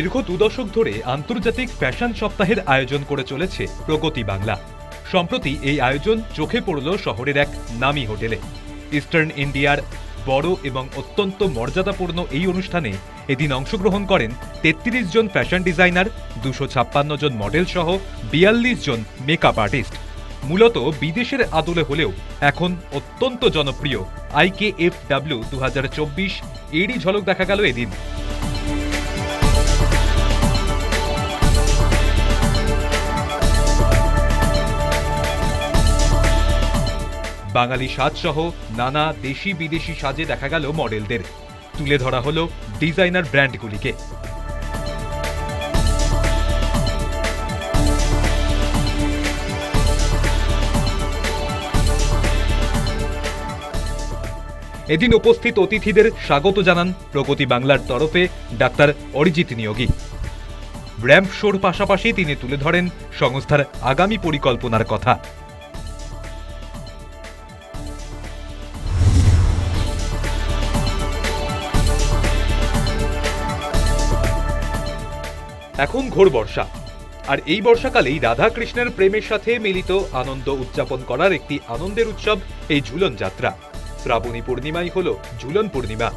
দীর্ঘ দু দশক ধরে আন্তর্জাতিক ফ্যাশন সপ্তাহের আয়োজন করে চলেছে প্রগতি বাংলা। সম্প্রতি এই আয়োজন চোখে পড়ল শহরের এক নামী হোটেলে। ইস্টার্ন ইন্ডিয়ার বড় এবং অত্যন্ত মর্যাদাপূর্ণ এই অনুষ্ঠানে এদিন অংশগ্রহণ করেন তেত্রিশ জন ফ্যাশন ডিজাইনার, দুশো ছাপ্পান্ন জন মডেল সহ বিয়াল্লিশ জন মেকআপ আর্টিস্ট। মূলত বিদেশের আদলে হলেও এখন অত্যন্ত জনপ্রিয় আইকে এফ ডাব্লিউ দু এরই ঝলক দেখা গেল এদিন। বাঙালি সাজসহ নানা দেশি বিদেশি সাজে দেখা গেল মডেলদের। তুলে ধরা হলো ডিজাইনার ব্র্যান্ডগুলিকে। এদিন উপস্থিত অতিথিদের স্বাগত জানান প্রগতি বাংলার তরফে ডাক্তার অরিজিৎ নিয়োগী। র্যাম্প শোর পাশাপাশি তিনি তুলে ধরেন সংস্থার আগামী পরিকল্পনার কথা। এখন ঘোর বর্ষা। আর এই বর্ষাকালেই রাধা কৃষ্ণের প্রেমের সাথে মিলিত আনন্দ উদযাপন করার একটি আনন্দের উৎসব এই ঝুলন যাত্রা। শ্রাবণী পূর্ণিমাই হল ঝুলন পূর্ণিমা।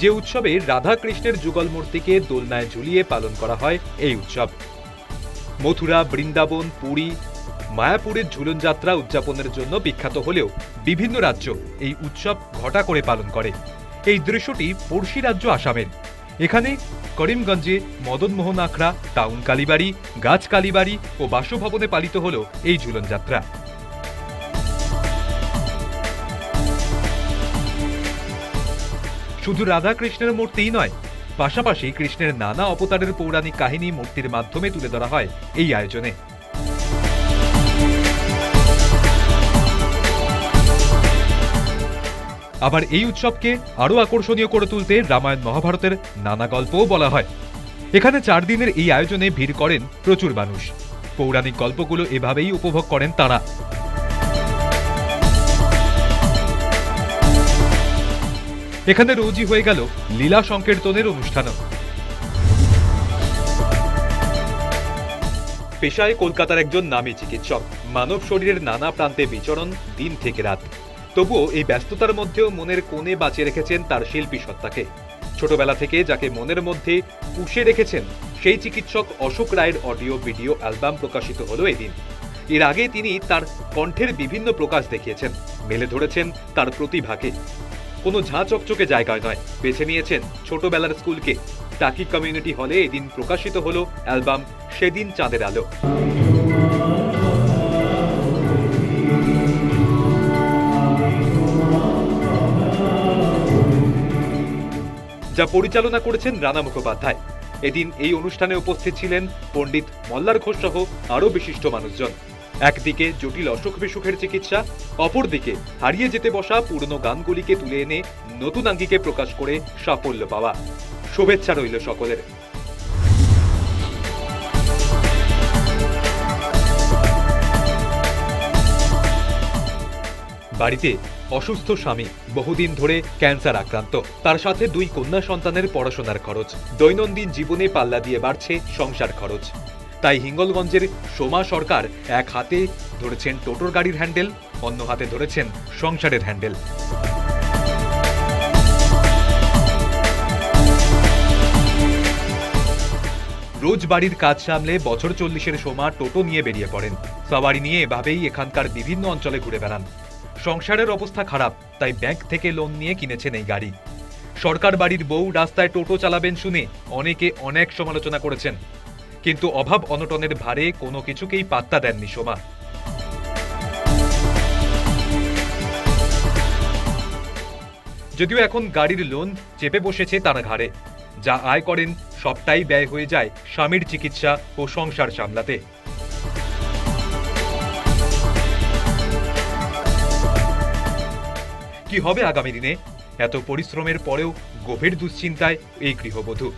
যে উৎসবে রাধা কৃষ্ণের যুগল মূর্তিকে দোলনায় ঝুলিয়ে পালন করা হয় এই উৎসব। মথুরা, বৃন্দাবন, পুরী, মায়াপুরের ঝুলন যাত্রা উদযাপনের জন্য বিখ্যাত হলেও বিভিন্ন রাজ্য এই উৎসব ঘটা করে পালন করে। এই দৃশ্যটি পড়শি রাজ্য আসামের। এখানে করিমগঞ্জে মদনমোহন আখড়া, টাউন কালীবাড়ি, গাছ কালীবাড়ি ও বাসভবনে পালিত হল এই ঝুলন যাত্রা। শুধু রাধা কৃষ্ণের মূর্তিই নয়, পাশাপাশি কৃষ্ণের নানা অবতারের পৌরাণিক কাহিনী মূর্তির মাধ্যমে তুলে ধরা হয় এই আয়োজনে। আবার এই উৎসবকে আরও আকর্ষণীয় করে তুলতে রামায়ণ মহাভারতের নানা গল্পও বলা হয়। এখানে চার দিনের এই আয়োজনে ভিড় করেন প্রচুর মানুষ। পৌরাণিক গল্পগুলো এভাবেই উপভোগ করেন তারা। এখানে রোজই হয়ে গেল লীলা সংকীর্তনের অনুষ্ঠানও। পেশায় কলকাতার একজন নামী চিকিৎসক। মানব শরীরের নানা প্রান্তে বিচরণ দিন থেকে রাত। তবুও এই ব্যস্ততার মধ্যেও মনের কোণে বাঁচিয়ে রেখেছেন তার শিল্পী সত্তাকে। ছোটবেলা থেকে যাকে মনের মধ্যে পুষে রেখেছেন, সেই চিকিৎসক অশোক রায়ের অডিও, ভিডিও, অ্যালবাম প্রকাশিত হলো এদিন। এর আগে তিনি তার কণ্ঠের বিভিন্ন প্রকাশ দেখিয়েছেন, মেলে ধরেছেন তার প্রতিভাকে। কোনো ঝাঁ চকচকে জায়গায় নয়, বেছে নিয়েছেন ছোটবেলার স্কুলকে। টাকি কমিউনিটি হলে এদিন প্রকাশিত হলো অ্যালবাম সেদিন চাঁদের আলো। যা পরিচালনা করেছেন রানা মুখোপাধ্যায়। এদিন এই অনুষ্ঠানে উপস্থিত ছিলেন পণ্ডিত মল্লার ঘোষ সহ আরও বিশিষ্ট মানুষজন। একদিকে জটিল অসুখ বিসুখের চিকিৎসা, অপরদিকে হারিয়ে যেতে বসা পুরনো গানগুলিকে তুলে এনে নতুন আঙ্গিকে প্রকাশ করে সাফল্য পাওয়া। শুভেচ্ছা রইল সকলের। বাড়িতে অসুস্থ স্বামী বহুদিন ধরে ক্যান্সার আক্রান্ত। তার সাথে দুই কন্যা সন্তানের পড়াশোনার খরচ। দৈনন্দিন জীবনে পাল্লা দিয়ে বাড়ছে সংসার খরচ। তাই হিঙ্গলগঞ্জের সোমা সরকার এক হাতে ধরেছেন টোটোর গাড়ির হ্যান্ডেল, অন্য হাতে ধরেছেন সংসারের হ্যান্ডেল। রোজ বাড়ির কাজ সামলে বছর চল্লিশের সোমা টোটো নিয়ে বেরিয়ে পড়েন। সবারই নিয়ে এভাবেই এখানকার বিভিন্ন অঞ্চলে ঘুরে বেড়ান। সংসারের অবস্থা খারাপ, তাই ব্যাংক থেকে লোন নিয়ে কিনেছেন এই গাড়ি। সরকার বাড়ির বউ রাস্তায় টোটো চালাবেন শুনে অনেকে অনেক সমালোচনা করেছেন। কিন্তু অভাব অনটনের ভারে কোনো কিছুকেই পাত্তা দেননি সোমা। যদিও এখন গাড়ির লোন চেপে বসেছে তার ঘাড়ে। যা আয় করেন সবটাই ব্যয় হয়ে যায় স্বামীর চিকিৎসা ও সংসার সামলাতে। কি হবে আগামী দিনে? এত পরিশ্রমের পরেও গভীর দুশ্চিন্তায় এই গৃহবধূ।